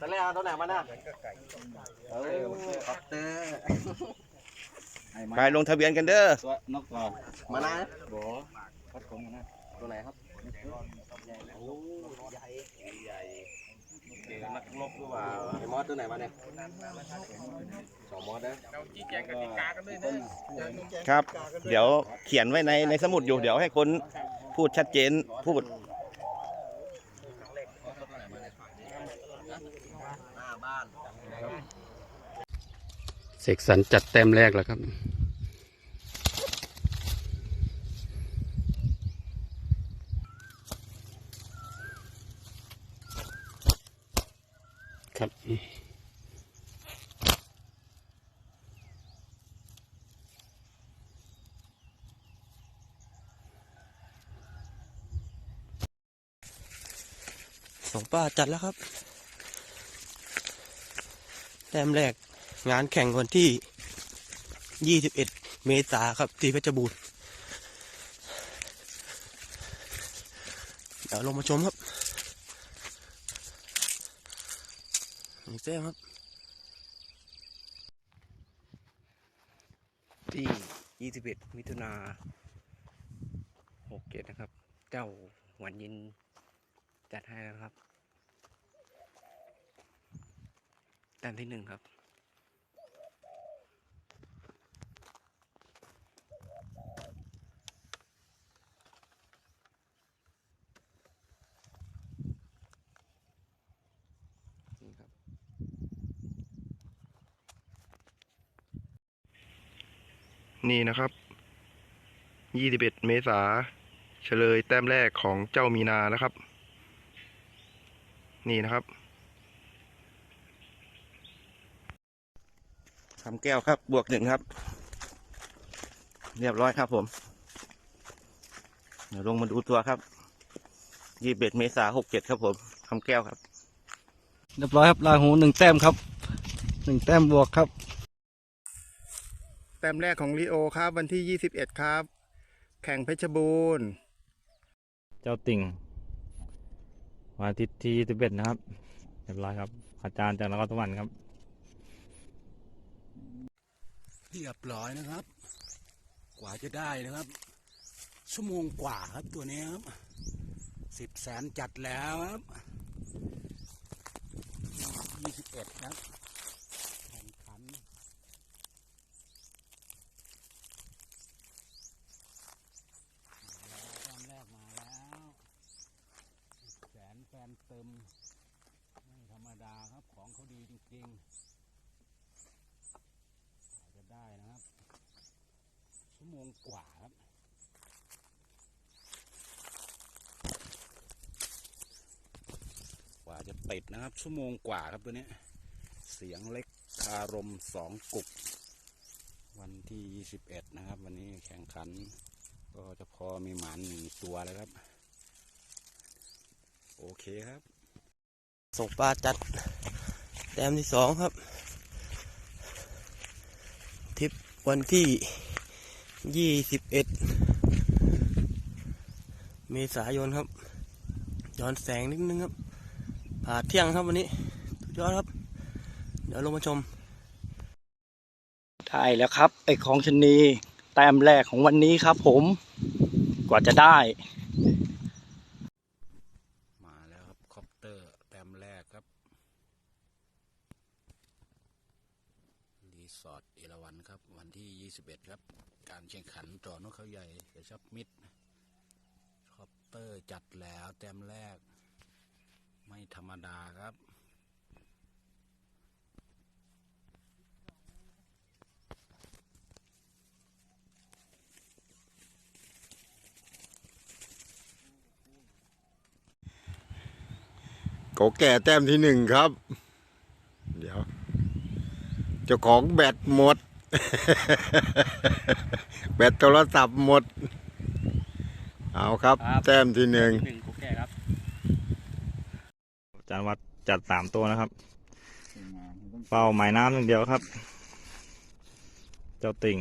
ตอนแรกเอาตัวไหนมาน่ะเออคอปเตอร์ไปลงทะเบียนกันเด้อ ตัวนกต่อมานะโบพัดของมันะตัวไหนครับโอ้ใหญ่ใหญ่นักลบหรือเปล่าไอ้มอสตัวไหนมาเนี่ยสองมอสนะครับ เดี๋ยวเขียนไว้ในในสมุดอยู่ เดี๋ยวให้คนพูดชัดเจนพูด หน้าบ้าน เสกสรรจัดแต้มแรกแล้วครับครับสองป้าจัดแล้วครับ แต้มแรก งานแข่งวันที่ 21 เมษาครับที่เพชรบูรณ์เดี๋ยวลงมาชมครับนี่แต้ครับ ที่ 21 มิถุนา67 นะครับ เจ้าหวันยินจัดให้แล้วครับแต้มที่หนึ่งครับ นี่นะครับ21เมษาเฉลยแต้มแรกของเจ้ามีนานะครับ นี่นะครับทำแก้วครับ บวกหนึ่งครับ เรียบร้อยครับผม เดี๋ยวลงมาดูตัวครับยี่สิบเอ็ดเมษาหกเจ็ดครับผมทำแก้วครับ เรียบร้อยครับลาหูหนึ่งแต้มครับหนึ่งแต้มบวกครับ แต้มแรกของลีโอครับวันที่ยี่สิบเอ็ดครับ แข่งเพชรบูรณ์ เจ้าติ่งวันอาทิตย์ที่สิบเอ็ดนะครับเรียบร้อยครับ อาจารย์จากนครสวรรค์ครับเรียบร้อยนะครับ กว่าจะได้นะครับ ชั่วโมงกว่าครับตัวนี้ครับสิบแสนจัดแล้วครับยี่สิบเอ็ดครับแข่งขันมาแล้วแต้มแรกมาแล้วสิบแสนแฟนเติมไม่ธรรมดาครับ ของเขา ดีจริงๆอาจจะได้นะครับ ชั่วโมงกว่าครับ กว่าจะติดนะครับ ชั่วโมงกว่าครับตัวนี้ เสียงเล็กคารมสองกุก วันที่ 21 นะครับ วันนี้แข่งขัน ก็จะพอมีหมันหนึ่งตัวแล้วครับ โอเคครับ ส่งปลาจัด ต้มที่สองครับทริปวันที่ยี่สิบเอ็ดเมษายนครับ ย้อนแสงนิดนึงครับ ผ่าเที่ยงครับวันนี้สุดยอดครับ เดี๋ยวลงมาชม ได้แล้วครับ ไอของชนีแต้มแรกของวันนี้ครับผม กว่าจะได้ มาแล้วครับคอปเตอร์แต้มแรกครับ รีส อร์ทเอราวันครับ วันที่ 21 ครับ การแข่งขันต่อนกเขาใหญ่กระชับมิตรคอปเตอร์จัดแล้วแต้มแรก ไม่ธรรมดาครับโกแก่แต้มที่หนึ่งครับ เจ้าของแบตหมด แบตโทรศัพท์หมด เอาครับ ครับ แต้มที่หนึ่งหนึ่งกุ๊กแก่ครับอาจารย์วัดจัดสามตัวนะครับ เป้าหมายน้ำอย่างเดียวครับ เจ้าติ่ง